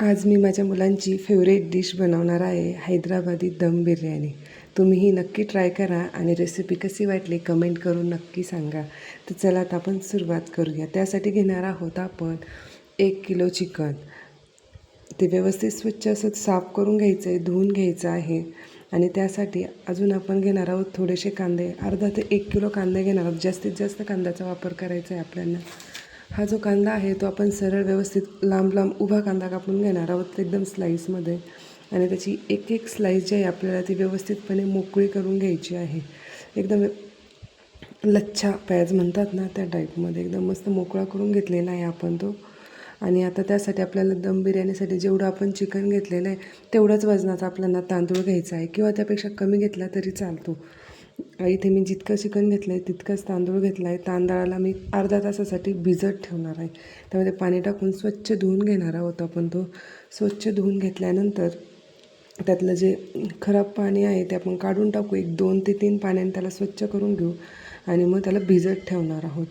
आज मी माझ्या मुलांची फेवरेट डिश बनवणार आहे हैदराबादी दम बिर्याणी. तुम्हीही नक्की ट्राय करा आणि रेसिपी कशी वाटली कमेंट करून नक्की सांगा. तर चला आता आपण सुरुवात करूया. त्यासाठी घेणार आहोत आपण एक किलो चिकन. ते व्यवस्थित स्वच्छ असं साफ करून घ्यायचं आहे धुवून घ्यायचं आहे. आणि त्यासाठी अजून आपण घेणार आहोत थोडेसे कांदे. अर्धा ते एक किलो कांदे घेणार आहोत. जास्तीत जास्त कांद्याचा वापर करायचा आहे आपल्याला. हा जो कांदा आहे तो आपण सरळ व्यवस्थित लांब लांब उभा कांदा कापून घेणार आहोत एकदम स्लाईसमध्ये आणि त्याची एक एक स्लाईस जी आहे आपल्याला ती व्यवस्थितपणे मोकळी करून घ्यायची आहे. एकदम लच्छा प्याज म्हणतात ना त्या टाईपमध्ये. एकदम मस्त मोकळा करून घेतलेला आहे आपण तो. आणि आता त्यासाठी आपल्याला दम बिर्याणीसाठी जेवढं आपण चिकन घेतलेलं आहे तेवढंच वजनाचा आपल्याला तांदूळ घ्यायचा आहे. किंवा त्यापेक्षा कमी घेतला तरी चालतो. इथे मी जितकं चिकन घेतलं आहे तितकंच तांदूळ घेतला आहे तांदळाला मी अर्धा तासासाठी भिजत ठेवणार आहे. त्यामध्ये पाणी टाकून स्वच्छ धुवून घेणार आहोत आपण तो. स्वच्छ धुवून घेतल्यानंतर त्यातलं जे खराब पाणी आहे ते आपण काढून टाकू. एक दोन ते तीन पाण्याने त्याला स्वच्छ करून घेऊ आणि मग त्याला भिजत ठेवणार आहोत.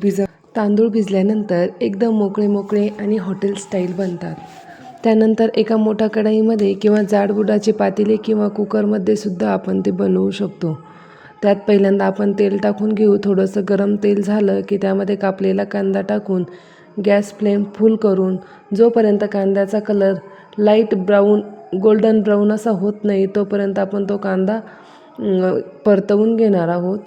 भिज तांदूळ भिजल्यानंतर एकदम मोकळे मोकळे आणि हॉटेल स्टाईल बनतात. त्यानंतर एका मोठ्या कढईमध्ये किंवा जाडबुडाची पातेले किंवा कुकरमध्ये सुद्धा आपण ते बनवू शकतो. त्यात पहिल्यांदा आपण तेल टाकून घेऊ. थोडंसं गरम तेल झालं की त्यामध्ये कापलेला कांदा टाकून गॅस फ्लेम फुल करून जोपर्यंत कांद्याचा colour light brown golden brown असा होत नाही तोपर्यंत आपण तो कांदा परतवून घेणार आहोत.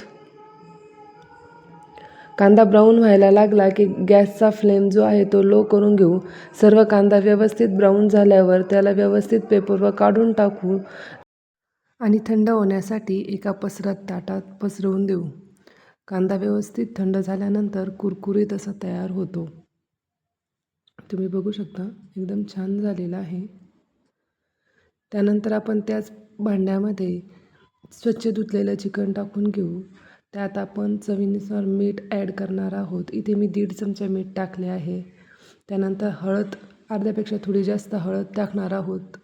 कांदा ब्राऊन व्हायला लागला की गॅसचा फ्लेम जो आहे तो लो करून घेऊ. सर्व कांदा व्यवस्थित ब्राऊन झाल्यावर त्याला व्यवस्थित पेपरवर काढून टाकू. आणि थंड होण्यासाठी एका पसरत ताटात पसरवून देऊ. कांदा व्यवस्थित थंड झाल्यानंतर कुरकुरीत असा तयार होतो. तुम्ही बघू शकता एकदम छान झालेला आहे. त्यानंतर आपण त्याच भांड्यामध्ये स्वच्छ धुतलेलं चिकन टाकून घेऊ. त्यात आपण चवीनुसार मीठ ॲड करणार आहोत. इथे मी दीड चमचा मीठ टाकले आहे. त्यानंतर हळद अर्ध्यापेक्षा थोडी जास्त हळद टाकणार आहोत.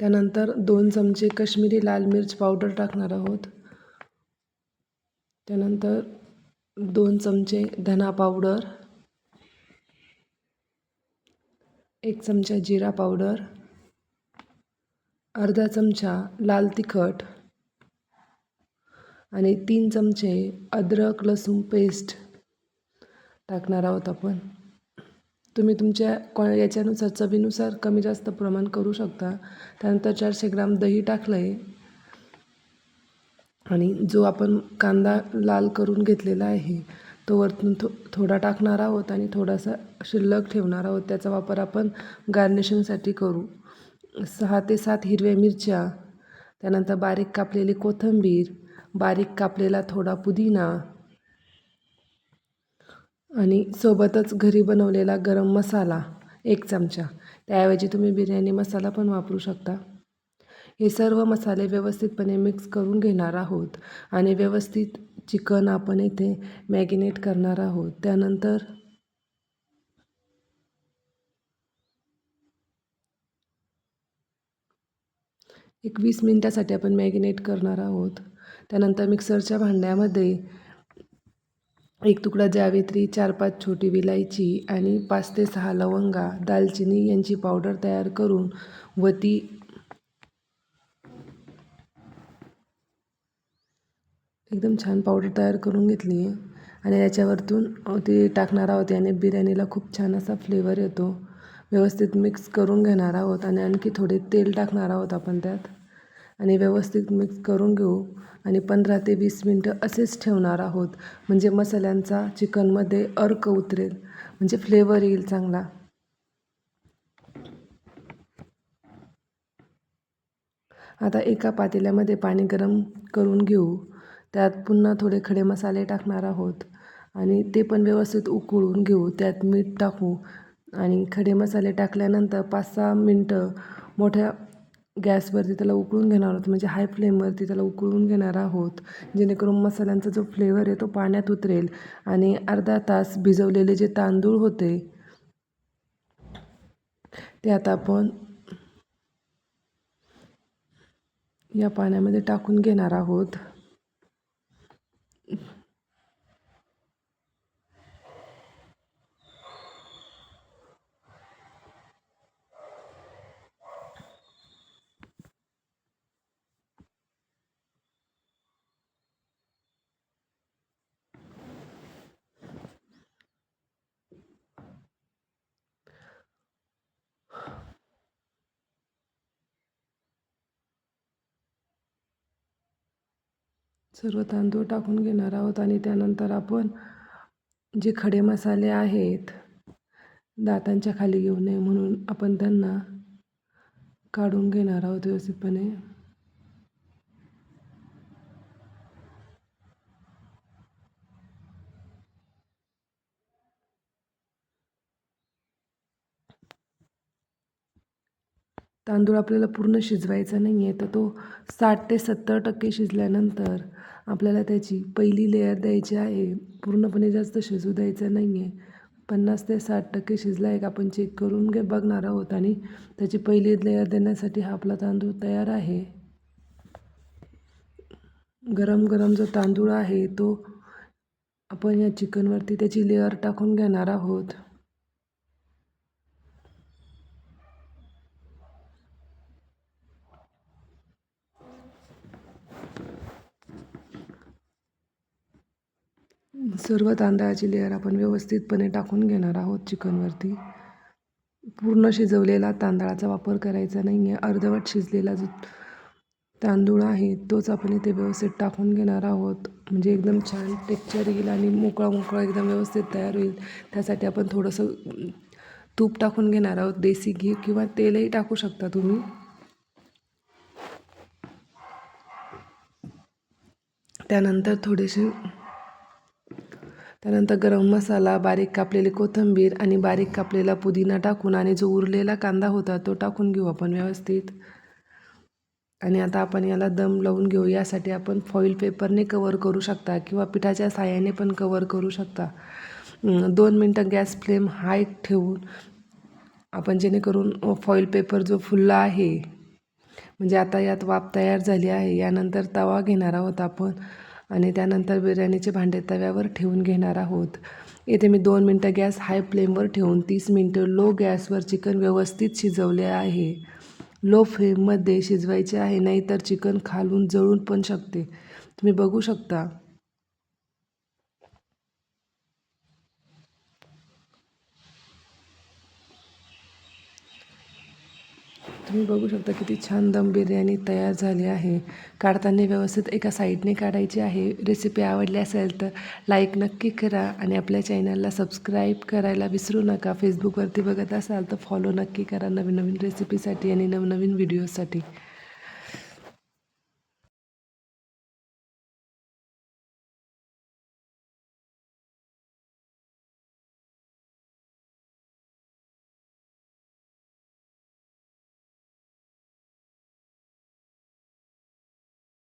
त्यानंतर दोन चमचे कश्मीरी लाल मिर्च पावडर टाकणार आहोत. त्यानंतर दोन चमचे धना पावडर एक चमचा जिरा पावडर अर्धा चमचा लाल तिखट आणि तीन चमचे अद्रक लसूण पेस्ट टाकणार आहोत आपण. तुम्ही तुमच्या क्वा याच्यानुसार चवीनुसार कमी जास्त प्रमाण करू शकता. त्यानंतर चारशे ग्राम दही टाकलं आहे आणि जो आपण कांदा लाल करून घेतलेला आहे तो वरतून थो थोडा टाकणार आहोत आणि थोडासा शिल्लक ठेवणार आहोत. त्याचा वापर आपण गार्निशिंगसाठी करू. सहा ते सात हिरव्या मिरच्या त्यानंतर बारीक कापलेली कोथिंबीर बारीक कापलेला थोडा पुदिना आणि सोबतच घरी बनवलेला गरम मसाला एक चमचा. त्याऐवजी तुम्ही बिर्याणी मसाला पण वापरू शकता. हे सर्व मसाले व्यवस्थितपणे मिक्स करून घेणार आहोत आणि व्यवस्थित चिकन आपण इथे मॅगिनेट करणार आहोत. त्यानंतर एक वीस मिनटासाठी आपण मॅगिनेट करणार आहोत. त्यानंतर मिक्सरच्या भांड्यामध्ये एक तुकडा जावेत्री चार पाच छोटी विलायची आणि पाच ते सहा लवंगा दालचिनी यांची पावडर तयार करून व ती एकदम छान पावडर तयार करून घेतली आहे. आणि याच्यावरतून ती टाकणार आहोत याने बिर्याणीला खूप छान असा फ्लेवर येतो. व्यवस्थित मिक्स करून घेणार आहोत आणि आणखी थोडे तेल टाकणार आहोत आपण त्यात. आणि व्यवस्थित मिक्स करून घेऊ. आणि पंधरा ते वीस मिनटं असेच ठेवणार आहोत. म्हणजे मसाल्यांचा चिकनमध्ये अर्क उतरेल. म्हणजे फ्लेवर येईल चांगला. आता एका पातेल्यामध्ये पाणी गरम करून घेऊ. त्यात पुन्हा थोडे खडे मसाले टाकणार आहोत. आणि ते पण व्यवस्थित उकळून घेऊ. त्यात मीठ टाकू. आणि खडे मसाले टाकल्यानंतर पाच सहा मिनटं मोठ्या गॅसवरती त्याला उकळून घेणार आहोत म्हणजे हाय फ्लेमवरती त्याला उकळून घेणार आहोत जेणेकरून मसाल्यांचा जो फ्लेवर आहे तो पाण्यात उतरेल आणि अर्धा तास भिजवलेले जे तांदूळ होते ते आता आपण या पाण्यामध्ये टाकून घेणार आहोत. सर्व तांदूळ टाकून घेणार आहोत आणि त्यानंतर आपण जे खडे मसाले आहेत दातांच्या खाली येऊ नये म्हणून आपण त्यांना काढून घेणार आहोत व्यवस्थितपणे. तांदूळ आपल्याला पूर्ण शिजवायचा नाही आहे तर तो साठ ते सत्तर टक्के शिजल्यानंतर आपल्याला त्याची पहिली लेअर द्यायची आहे. पूर्णपणे जास्त शिजू द्यायचं नाही आहे पन्नास ते साठ टक्के शिजला आहे का आपण चेक करून घे बघणार आहोत. आणि त्याची पहिली लेअर देण्यासाठी हा आपला तांदूळ तयार आहे. गरम गरम जो तांदूळ आहे तो आपण या चिकनवरती त्याची लेअर टाकून घेणार आहोत. सर्व तांदळाची लेअर आपण व्यवस्थितपणे टाकून घेणार आहोत चिकनवरती. पूर्ण शिजवलेला तांदळाचा वापर करायचा नाही आहे अर्धवट शिजलेला जो तांदूळ आहे तोच आपण इथे व्यवस्थित टाकून घेणार आहोत. म्हणजे एकदम छान टेक्चर येईल आणि मोकळा मोकळा एकदम व्यवस्थित तयार होईल. त्यासाठी आपण थोडंसं तूप टाकून घेणार आहोत देसी घी किंवा तेलही टाकू शकता तुम्ही. त्यानंतर थोडेसे त्यानंतर गरम मसाला बारीक कापलेली कोथिंबीर आणि बारीक कापलेला पुदिना टाकून आणि जो उरलेला कांदा होता तो टाकून घेऊ आपण व्यवस्थित. आणि आता आपण याला दम लावून घेऊ. यासाठी आपण फॉईल पेपरने कवर करू शकता किंवा पिठाच्या साह्याने पण कवर करू शकता. दोन मिनटं गॅस फ्लेम हाय ठेवून आपण जेणेकरून फॉईल पेपर जो फुलला आहे म्हणजे आता यात वाफ तयार झाली आहे यानंतर तवा घेणार आहोत आपण. आणि त्यानंतर बिर्याणीचे भांडे तव्यावर ठेवून घेणार आहोत. येथे मी दोन मिनटं गॅस हाय फ्लेमवर ठेवून तीस मिनटं लो गॅसवर चिकन व्यवस्थित शिजवले आहे. लो फ्लेममध्ये शिजवायचे आहे नाहीतर चिकन खालून जळून पण शकते. तुम्ही बघू शकता. तुम्ही बघू शकता किती छान दम बिर्याणी तयार झाली आहे. काढताना व्यवस्थित एका साईडने काढायची आहे. रेसिपी आवडली असेल तर लाईक नक्की करा आणि आपल्या चॅनलला सबस्क्राईब करायला विसरू नका. फेसबुकवरती बघत असाल तर फॉलो नक्की करा नवीन नवीन रेसिपीसाठी आणि नवनवीन व्हिडिओसाठी